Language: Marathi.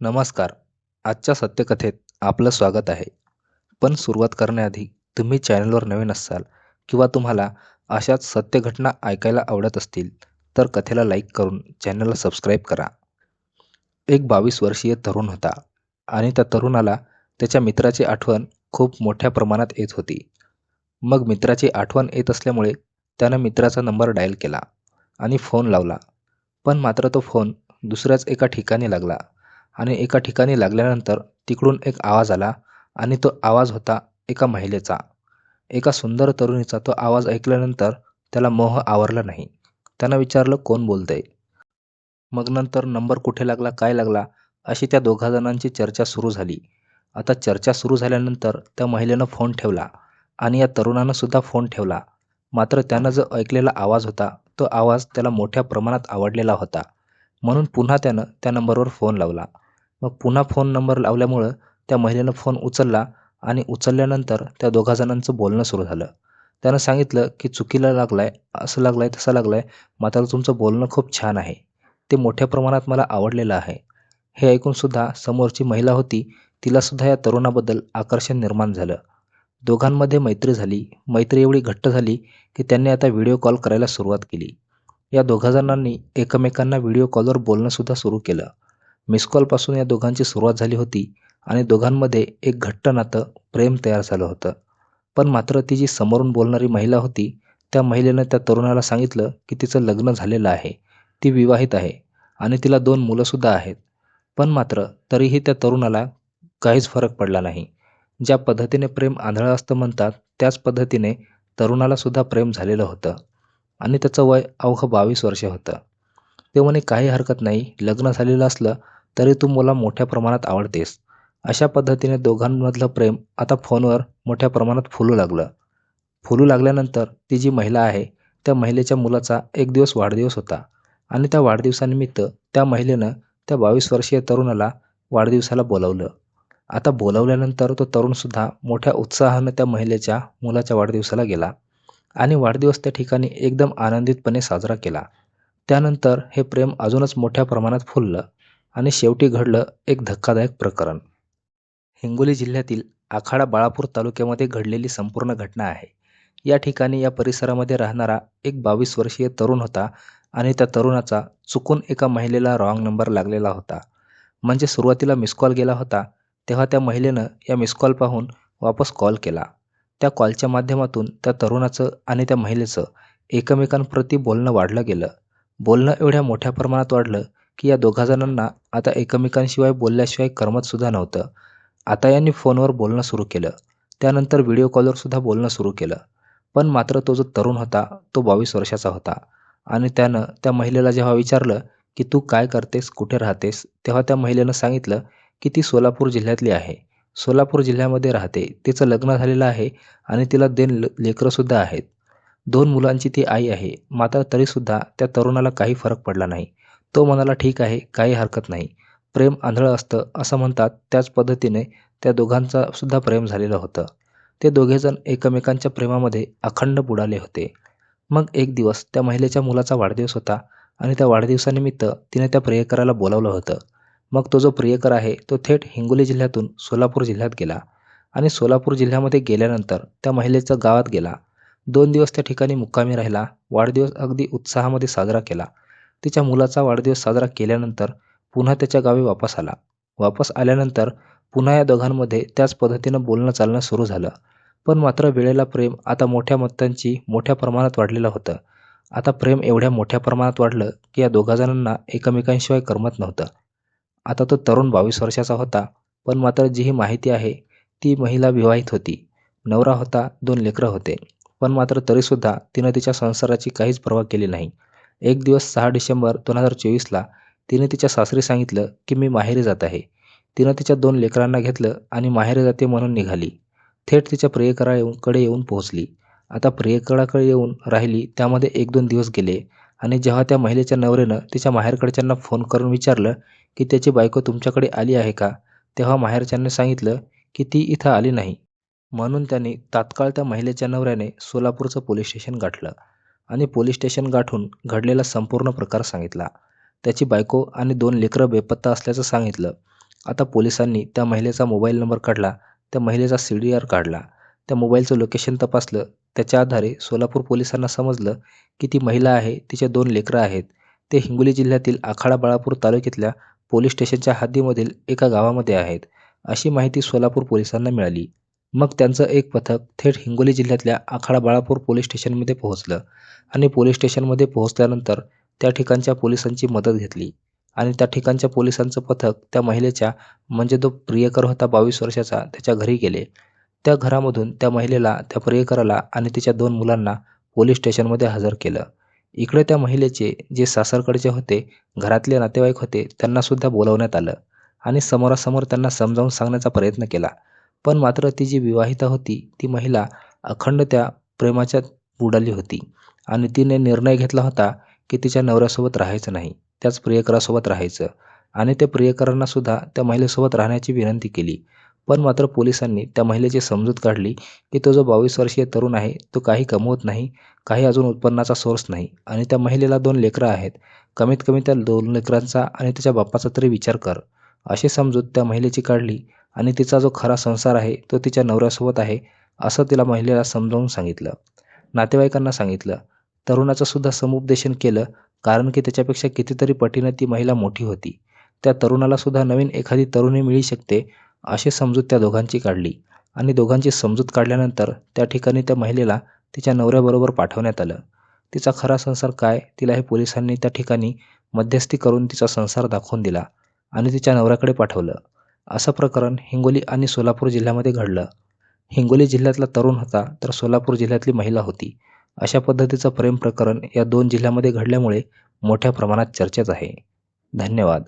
नमस्कार. आजच्या सत्यकथेत आपलं स्वागत आहे. पण सुरुवात करण्याआधी तुम्ही चॅनलवर नवीन असाल किंवा तुम्हाला अशाच सत्य घटना ऐकायला आवडत असतील तर कथेला लाईक करून चॅनलला सबस्क्राईब करा. एक बावीस वर्षीय तरुण होता आणि त्या तरुणाला त्याच्या मित्राची आठवण खूप मोठ्या प्रमाणात येत होती. मग मित्राची आठवण येत असल्यामुळे त्यानं मित्राचा नंबर डायल केला आणि फोन लावला. पण मात्र तो फोन दुसऱ्याच एका ठिकाणी लागला. आणि एका ठिकाणी लागल्यानंतर तिकडून एक आवाज आला आणि तो आवाज होता एका महिलेचा. एका सुंदर तरुणीचा तो आवाज ऐकल्यानंतर त्याला मोह आवरला नाही. त्यानं विचारलं कोण बोलतंय? मग नंतर नंबर कुठे लागला काय लागला? अशी त्या दोघा जणांची चर्चा सुरू झाली. आता चर्चा सुरू झाल्यानंतर त्या महिलेनं फोन ठेवला आणि या तरुणानं सुद्धा फोन ठेवला. मात्र त्यानं जो ऐकलेला आवाज होता तो आवाज त्याला मोठ्या प्रमाणात आवडलेला होता. म्हणून पुन्हा त्यानं त्या नंबरवर फोन लावला. मग पुन्हा फोन नंबर लावल्यामुळं त्या महिलेनं फोन उचलला आणि उचलल्यानंतर त्या दोघा जणांचं बोलणं सुरू झालं. त्यानं सांगितलं की चुकीला लागलाय असं लागलाय तसं लागलाय मात्र तुमचं बोलणं खूप छान आहे. ते मोठ्या प्रमाणात मला आवडलेलं आहे. हे ऐकूनसुद्धा समोरची महिला होती तिलासुद्धा या तरुणाबद्दल आकर्षण निर्माण झालं. दोघांमध्ये मैत्री झाली. मैत्री एवढी घट्ट झाली की त्यांनी आता व्हिडिओ कॉल करायला सुरुवात केली. या दोघा जणांनी एकमेकांना व्हिडिओ कॉलवर बोलणंसुद्धा सुरू केलं. मिस कॉलपासून या दोघांची सुरुवात झाली होती आणि दोघांमध्ये एक घट्ट नातं प्रेम तयार झालं होतं. पण मात्र ती जी समोरून बोलणारी महिला होती त्या महिलेनं त्या तरुणाला सांगितलं की तिचं लग्न झालेलं आहे. ती विवाहित आहे आणि तिला दोन मुलंसुद्धा आहेत. पण मात्र तरीही त्या तरुणाला काहीच फरक पडला नाही. ज्या पद्धतीने प्रेम आंधळं असतं म्हणतात त्याच पद्धतीने तरुणालासुद्धा प्रेम झालेलं होतं. आणि त्याचं वय अवघं बावीस वर्ष होतं. ते म्हणे काही हरकत नाही. लग्न झालेलं असलं तरी तू मला मोठ्या प्रमाणात आवडतेस. अशा पद्धतीने दोघांमधलं प्रेम आता फोनवर मोठ्या प्रमाणात फुलू लागलं. फुलू लागल्यानंतर ती जी महिला आहे त्या महिलेच्या मुलाचा एक दिवस वाढदिवस होता आणि त्या वाढदिवसानिमित्त त्या महिलेनं त्या बावीस वर्षीय तरुणाला वाढदिवसाला बोलावलं. आता बोलावल्यानंतर तो तरुणसुद्धा मोठ्या उत्साहानं त्या महिलेच्या मुलाच्या वाढदिवसाला गेला. आणि वाढदिवस त्या ठिकाणी एकदम आनंदितपणे साजरा केला. त्यानंतर हे प्रेम अजूनच मोठ्या प्रमाणात फुललं आणि शेवटी घडलं एक धक्कादायक प्रकरण. हिंगोली जिल्ह्यातील आखाडा बाळापूर तालुक्यामध्ये घडलेली संपूर्ण घटना आहे. या ठिकाणी या परिसरामध्ये राहणारा एक बावीस वर्षीय तरुण होता आणि त्या तरुणाचा चुकून एका महिलेला रॉंग नंबर लागलेला होता. म्हणजे सुरुवातीला मिस कॉल गेला होता तेव्हा त्या महिलेनं या मिस कॉल पाहून वापस कॉल केला. त्या कॉलच्या माध्यमातून त्या तरुणाचं आणि त्या महिलेचं एकमेकांप्रती बोलणं वाढलं गेलं. बोलणं एवढ्या मोठ्या प्रमाणात वाढलं की या दोघा जणांना आता एकमेकांशिवाय बोलल्याशिवाय करमतसुद्धा नव्हतं. आता यांनी फोनवर बोलणं सुरू केलं. त्यानंतर व्हिडिओ कॉलवरसुद्धा बोलणं सुरू केलं. पण मात्र तो जो तरुण होता तो बावीस वर्षाचा होता. आणि त्यानं त्या महिलेला जेव्हा विचारलं की तू काय करतेस कुठे राहतेस तेव्हा त्या महिलेनं सांगितलं की ती सोलापूर जिल्ह्यातली आहे. सोलापूर जिल्ह्यामध्ये राहते. तिचं लग्न झालेलं आहे आणि तिला दोन लेकरंसुद्धा आहेत. दोन मुलांची ती आई आहे. मात्र तरीसुद्धा त्या तरुणाला काही फरक पडला नाही. तो म्हणाला ठीक आहे काही हरकत नाही. प्रेम आंधळं असतं असं म्हणतात. त्याच पद्धतीने त्या दोघांचा सुद्धा प्रेम झालेलं होतं. ते दोघेजण एकमेकांच्या प्रेमामध्ये अखंड बुडाले होते. मग एक दिवस त्या महिलेच्या मुलाचा वाढदिवस होता आणि त्या वाढदिवसानिमित्त तिने त्या प्रेयकराला बोलावलं होतं. मग तो जो प्रियकर आहे तो थेट हिंगोली जिल्ह्यातून सोलापूर जिल्ह्यात गेला आणि सोलापूर जिल्ह्यामध्ये गेल्यानंतर त्या महिलेचा गावात गेला. दोन दिवस त्या ठिकाणी मुक्कामी राहिला वाढदिवस अगदी उत्साहामध्ये साजरा केला. तिच्या मुलाचा वाढदिवस साजरा केल्यानंतर पुन्हा त्याच्या गावी वापस आला. वापस आल्यानंतर पुन्हा या दोघांमध्ये त्याच पद्धतीनं बोलणं चालणं सुरू झालं. पण मात्र वेळेला प्रेम आता मोठ्या मत्तांची मोठ्या प्रमाणात वाढलेलं होतं. आता प्रेम एवढ्या मोठ्या प्रमाणात वाढलं की या दोघाजणांना एकमेकांशिवाय करमत नव्हतं. आता तो तरुण बावीस वर्षाचा होता पण मात्र जी ही माहिती आहे ती महिला विवाहित होती. नवरा होता दोन लेकरं होते. पण मात्र तरीसुद्धा तिनं तिच्या संसाराची काहीच पर्वा केली नाही. एक दिवस सहा डिसेंबर दोन हजार चोवीसला तिने तिच्या सासरी सांगितलं की मी माहेरी जात आहे. तिनं तिच्या दोन लेकरांना घेतलं आणि माहेरी जाते म्हणून निघाली. थेट तिच्या प्रियकराकडे येऊन पोहोचली. आता प्रियकराकडे येऊन राहिली त्यामध्ये एक दोन दिवस गेले. आणि जेव्हा त्या महिलेच्या नवऱ्यानं तिच्या माहेरकडच्यांना फोन करून विचारलं की त्याची बायको तुमच्याकडे आली आहे का? तेव्हा माहेरच्यांनी सांगितलं की ती इथं आली नाही. म्हणून त्यांनी तात्काळ त्या महिलेच्या नवऱ्याने सोलापूरचं पोलीस स्टेशन गाठलं आणि पोलीस स्टेशन गाठून घडलेला संपूर्ण प्रकार सांगितला. त्याची बायको आणि दोन लेकरं बेपत्ता असल्याचं सांगितलं. आता पोलिसांनी त्या महिलेचा मोबाईल नंबर काढला त्या महिलेचा सी डी आर काढला त्या मोबाईलचं लोकेशन तपासलं त्याच्या आधारे सोलापूर पोलिसांना समजलं की ती महिला आहे तिचे दोन लेकरं आहेत. ते हिंगोली जिल्ह्यातील आखाडा बाळापूर तालुक्यातल्या पोलीस स्टेशनच्या हद्दीमधील एका गावामध्ये आहेत अशी माहिती सोलापूर पोलिसांना मिळाली. मग त्यांचं एक पथक थेट हिंगोली जिल्ह्यातल्या आखाडा बाळापूर पोलीस स्टेशनमध्ये पोहोचलं आणि पोलीस स्टेशनमध्ये पोहोचल्यानंतर त्या ठिकाणच्या पोलिसांची मदत घेतली आणि त्या ठिकाणच्या पोलिसांचं पथक त्या महिलेच्या म्हणजे तो प्रियकर होता बावीस वर्षाचा त्याच्या घरी गेले. त्या घरामधून त्या महिलेला त्या प्रियकराला आणि तिच्या दोन मुलांना पोलीस स्टेशनमध्ये हजर केलं. इकडे त्या महिलेचे जे सासरकडचे होते घरातले नातेवाईक होते त्यांनासुद्धा बोलवण्यात आलं आणि समोरासमोर त्यांना समजावून सांगण्याचा प्रयत्न केला. पण मात्र ती जी विवाहिता होती ती महिला अखंड त्या प्रेमाच्यात बुडाली होती आणि तिने निर्णय घेतला होता की तिच्या नवऱ्यासोबत राहायचं नाही त्याच प्रियकरासोबत राहायचं आणि त्या प्रियकरांनासुद्धा त्या महिलेसोबत राहण्याची विनंती केली. पण मात्र पोलिसांनी त्या महिलेची समजूत काढली की तो जो बावीस वर्षीय तरुण आहे तो काही कमवत नाही काही अजून उत्पन्नाचा सोर्स नाही आणि त्या महिलेला दोन लेकरं आहेत. कमीत कमी त्या दोन लेकरांचा आणि त्याच्या बाप्पाचा तरी विचार कर. अशी समजूत त्या महिलेची काढली आणि तिचा जो खरा संसार आहे तो तिच्या नवऱ्यासोबत आहे असं तिला महिलेला समजावून सांगितलं. नातेवाईकांना सांगितलं. तरुणाचं सुद्धा समुपदेशन केलं कारण की त्याच्यापेक्षा कितीतरी पटीनं ती महिला मोठी होती. त्या तरुणालासुद्धा नवीन एखादी तरुणी मिळू शकते अशी समजूत त्या दोघांची काढली. आणि दोघांची समजूत काढल्यानंतर त्या ठिकाणी त्या महिलेला तिच्या नवऱ्याबरोबर पाठवण्यात आलं. तिचा खरा संसार काय तिला हे पोलिसांनी त्या ठिकाणी मध्यस्थी करून तिचा संसार दाखवून दिला आणि तिच्या नवऱ्याकडे पाठवलं. असं प्रकरण हिंगोली आणि सोलापूर जिल्ह्यामध्ये घडलं. हिंगोली जिल्ह्यातला तरुण होता तर सोलापूर जिल्ह्यातली महिला होती. अशा पद्धतीचं प्रेम प्रकरण या दोन जिल्ह्यामध्ये घडल्यामुळे मोठ्या प्रमाणात चर्चेत आहे. धन्यवाद.